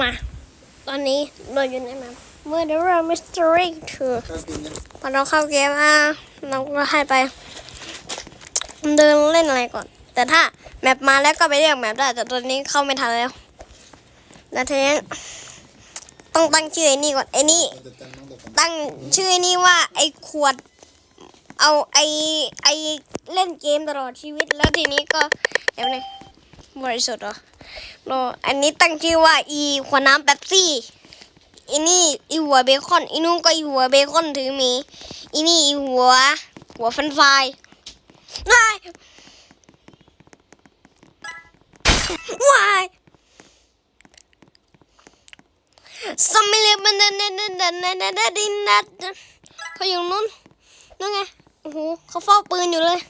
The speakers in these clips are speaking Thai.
มา ตอนนี้เราอยู่ในแมป Murderer Mystery 2ข้าวกินยังพอเราเข้าเกมอะเราก็ให้ไป เดินเล่นอะไรก่อน แต่ถ้าแมปมาแล้วก็ไปเรียกแมปได้ แต่ตอนนี้เข้าไม่ทันแล้วแล้วทีนี้ต้องตั้งชื่อไอ้นี่ก่อนไอ้นี่ ตั้งน้องตะกันตั้งชื่อไอ้นี่ว่า ไอ้ขวด เอาไอ้ไอ้เล่นเกมตลอดชีวิตแล้วทีนี้ก็เดี๋ยวนึง บริสุทธิ์เหรออันนี้ตั้งชื่อว่าอีขวดน้ำแป๊บซี่อันนี้อีหัวเบคอนอีนู้นก็อีหัวเบคอนถือมีอันนี้อีหัว หัวฟันไฟว้ายว้ายสมิเลบันเดนเดนเดนเดนเดนเดนเขาอยู่นู้นนั่นไงโอ้โหเขาเฝ้าปืนอยู่เลย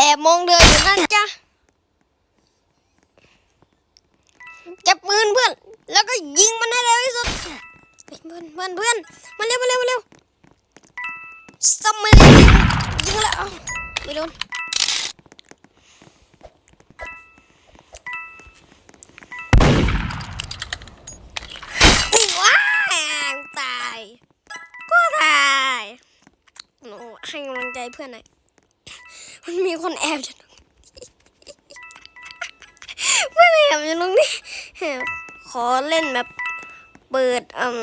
แอบมองเดินอยู่นั่นจ้ะจับปืนเพื่อน แล้วก็ยิงมันให้เร็วที่สุด เพื่อนเพื่อนเพื่อนมาเร็วมาเร็วมาเร็วซัมมาเร็วยิงแล้วไม่โดนว้าวตาย ก็ตายหนูให้กำลังใจเพื่อนหน่อย มันมีคนแอบอยู่ตรงนี้เพื่อนแอบอยู่ตรงนี้ขอเล่นแบบเปิดอืม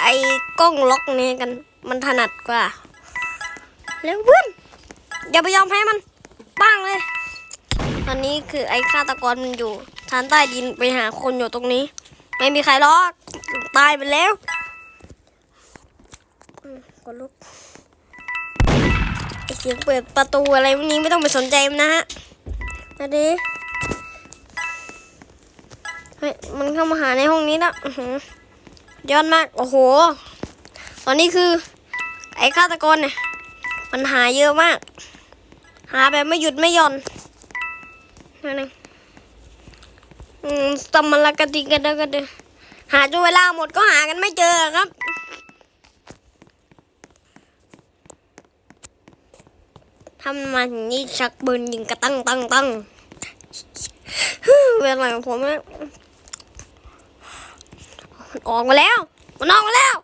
ไอ้กล้องล็อกนี้กัน มันถนัดกว่าเร็วเพื่อนอย่าไปยอมแพ้มันบ้างเลย ตอนนี้คือไอ้ฆาตกรมันอยู่ทานใต้ดินไปหาคนอยู่ตรงนี้ ไม่มีใครหรอกตายไปแล้วอืมกดลุก เสียงเปิดประตูอะไรพวกนี้ไม่ต้องไปสนใจมันนะฮะมาดิเฮ้ยมันเข้ามาหาในห้องนี้แล้วย้อหือยอดมาก โอ้โห ตอนนี้คือ ไอ้ฆาตกรเนี่ย มันหาเยอะมาก หาแบบไม่หยุดไม่หย่อนนั่นเองอืมสมมลกติกันเดกันเดหาจนเวลาหมดก็หากันไม่เจอครับ ทำมาอย่างนี้ชักปืนยิงกระตั้งตั้งตั้งเวลาของผมนะมันออกมาแล้วมันออกมาแล้ว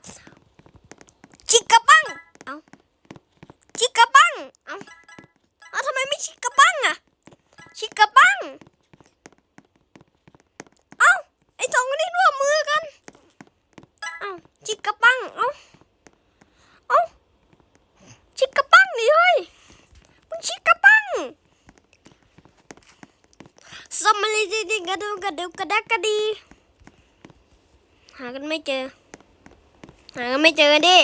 ชิกกระปัง เอาชิกกระปัง เอาเอาทำไมไม่ชิกกระปังอะชิกกระปัง เอาไอ้สองคนนี้ร่วมมือกัน เอาชิกกระปัง เอาชิกกระปังดิเฮ้ย มึงชิกกระปังสมลิ ดิกระดูกระดูกระดักกระดี หากันไม่เจอ หากันไม่เจอดิ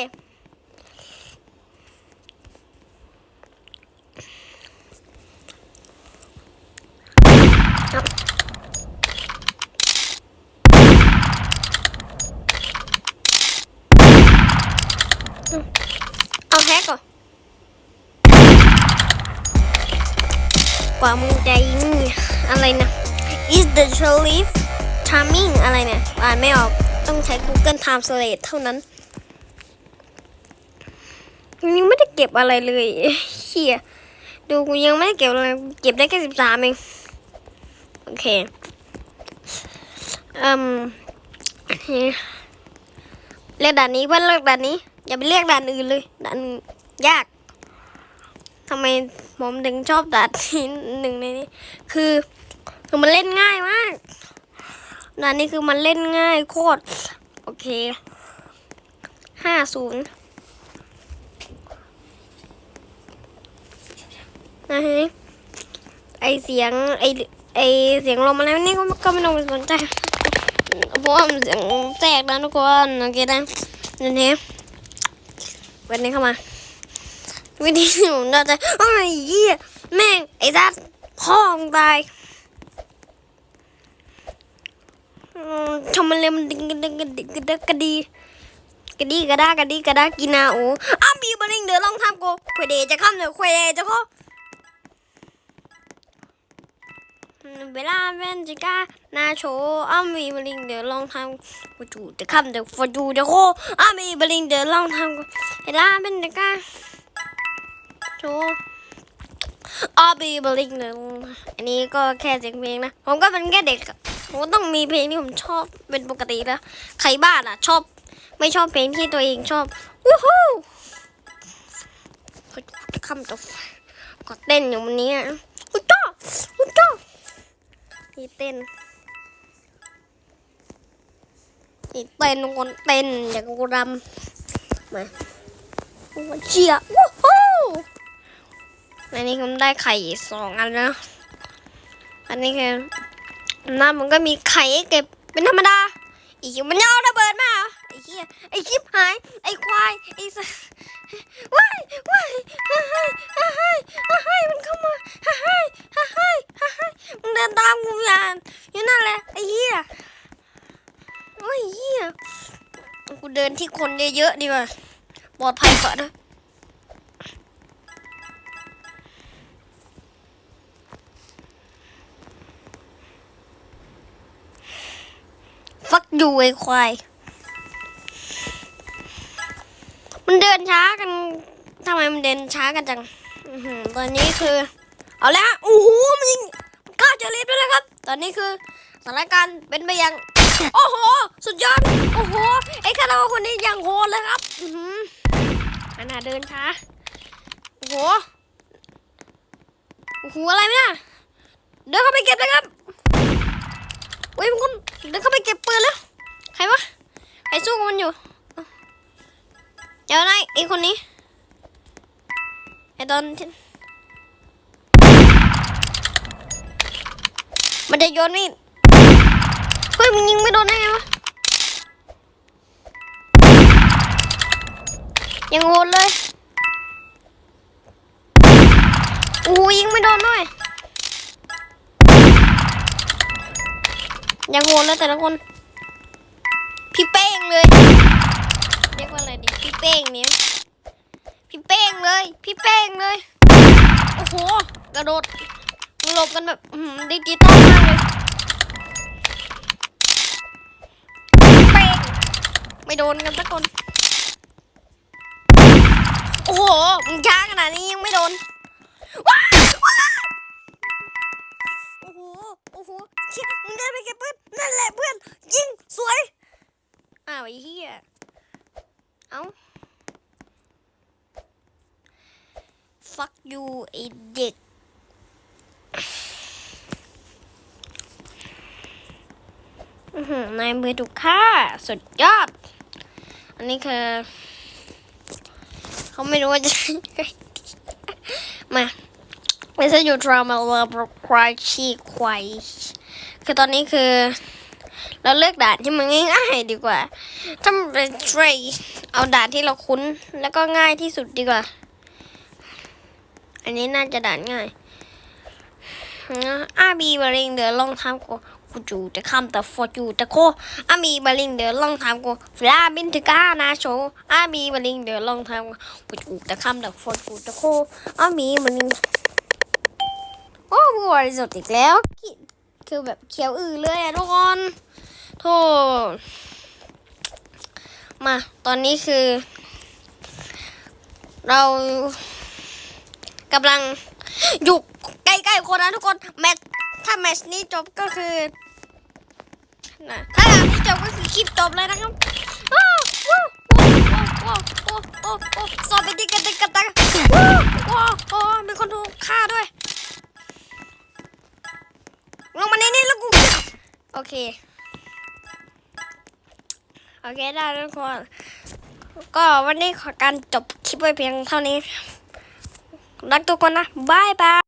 เอาแฮกก่อนกว่ามึงจะยิงอะไรนะ is the sheriff timing อะไรเนี่ย อ่านไม่ออก ต้องใช้ Google Translate เท่านั้น ยังไม่ได้เก็บอะไรเลยเฮียดูกูยังไม่ได้เก็บอะไร เก็บได้แค่สิบสามเอง โอเค อืมเรียกด่านนี้เพื่อนเรียกด่านนี้ อย่าไปเรียกด่านอื่นเลยด่านอื่นยากทำไมผมถึงชอบด่านที่หนึ่งในนี้ คือ คือมันเล่นง่ายมากด่านนี้คือมันเล่นง่ายโคตร โอเค ห้าศูนย์นะฮะไอเสียงไอไอเสียงลมอะไรนี่ก็ก็ไม่ต้องไปสนใจเพราะว่ามันเสียงแตกนะทุกคนโอเคนะนั่นเองวันนี้เข้ามาวิธีที่ผมน่าจะโอ้ยเหี้ยแม่งไอ้สัตว์พ่องตาย อืมทำมันเลยมันดึงกระดึงกระดิกระดกกระดีกระดีกระดากระดีกระดากินาโอ้อ้ามีบันลิงเดือดลองทำกูควยเดจะข้ามเดือควยเดจะข้อเวลาเว้นจิก้านาโชอ้ามีบันลิงเดือดลองทำกูจูจะข้ามเดือฟจูจะข้ออ้ามีบันลิงเดือดลองทำกูเวลาเป็นจิก้าโชออบีบัลิงหนึ่งอันนี้ก็แค่เสียงเพลงนะผมก็เป็นแค่เด็ก ผมก็ต้องมีเพลงที่ผมชอบเป็นปกติแล้ว ใครบ้านอะ ชอบ ไม่ชอบเพลงที่ตัวเองชอบวู้ฮู้คำตัวก็เต้นอยู่วันนี้อะอุ้ยจ้าอุ้ยจ้านี่เต้นนี่เต้นคนเต้นอย่างกูรำมาโอ้เชียวู้ฮู้อันนี้ผมได้ไข่สองอันแล้วอันนี้คือ น้ำมันก็มีไข่เก็บเป็นธรรมดาอีกมันยาระเบิดมาเหรอไอ้เหี้ยไอ้ชิบหาย ไอ้ควายไอ้สัว้ายว้ายฮ่าฮ่าฮ่าฮ่าฮ่าฮ่ามันเข้ามาฮ่าฮ่าฮ่าฮ่าฮ่าฮ่ามันเดินตามกูอย่างอยู่นั่นแหละไอ้เหี้ยโอ้ยเหี้ยกูเดินที่คนเยอะๆดีกว่าปลอดภัยกว่าด้ว อยู่ไอ้ควาย มันเดินช้ากันทำไมมันเดินช้ากันจังตอนนี้คือ เอาละโอ้โหมันยิงกล้าจะเล่นด้วยนะครับ ตอนนี้คือสถานการณ์เป็นไปอย่างโอ้โห สุดยอด โอ้โห ไอ้คาราคนนี้อย่างโหดเลยครับ อือหือขนาดเดินช้า โอ้โห โอ้โห อะไรเนี่ยเดินเข้าไปเก็บเลยครับ เฮ้ยมันคนเดินเข้าไปเก็บปืนแล้ว ใครวะ ใครสู้กับมันอยู่ เดี๋ยวนะไอ้คนนี้ ไอ้ตอนที่มันจะโยนมีดเฮ้ยมันยิงไม่โดนได้ไงวะ ยังโหดเลย โอ้ยิงไม่โดนด้วย ยังโหดเลยแต่ละคน พี่เป้งเลย เรียกว่าอะไรดี พี่เป้งเนี่ยพี่เป้งเลย พี่เป้งเลย โอ้โห กระโดดหลบกันแบบดิจิตอลมากเลย เป้ง ไม่โดนกันสักคน โอ้โหมึงช้าขนาดนี้ยังไม่โดนว้า อ้โหเชี่ยมึงเดินไปเก็บปืนนั่นแหละเพื่อน ยิงสวย อ้าวไอ้เหี้ย เอ้า fuck you ไอ้เด็กนายมือถูกฆ่าสุดยอด อันนี้คือ เขาไม่รู้ว่าจะมาไม่ใช่อยู่ drama level cry ชีควาย คือตอนนี้คือ เราเลือกด่านที่มันง่ายๆดีกว่า ถ้าเป็น tray เอาด่านที่เราคุ้นแล้วก็ง่ายที่สุดดีกว่า อันนี้น่าจะด่านง่ายอาบีบาริงเดือลองทำกูกูจูจะคำแต่ฟอจูจะโคอาบีบาริงเดือลองทำกูฟลาบินถึกานาโชอาบีบาริงเดือลองทำกูกูจูจะคำแต่ฟอจูจะโคอาบีบาริงโอ้บริสดอีกแล้วกิ คือแบบเขียวอือเลยอะทุกคนโทษมา ตอนนี้คือ เรากำลังอยู่ใกล้ๆคนนะทุกคนแมตช์ถ้าแมตช์นี้จบก็คือนะถ้าด่านนี้จบก็คือคลิปจบเลยนะครับโอ้าวว้าวว้าวว้าวว้าวว้าวว้าวสอบไปดิกันดิกันตังว้าวว้าวว้าวมีคนถูกฆ่าด้วย เค โอเคได้ทุกคน ก็วันนี้ขอการจบคลิปไว้เพียงเท่านี้ รักทุกคนนะบายบาย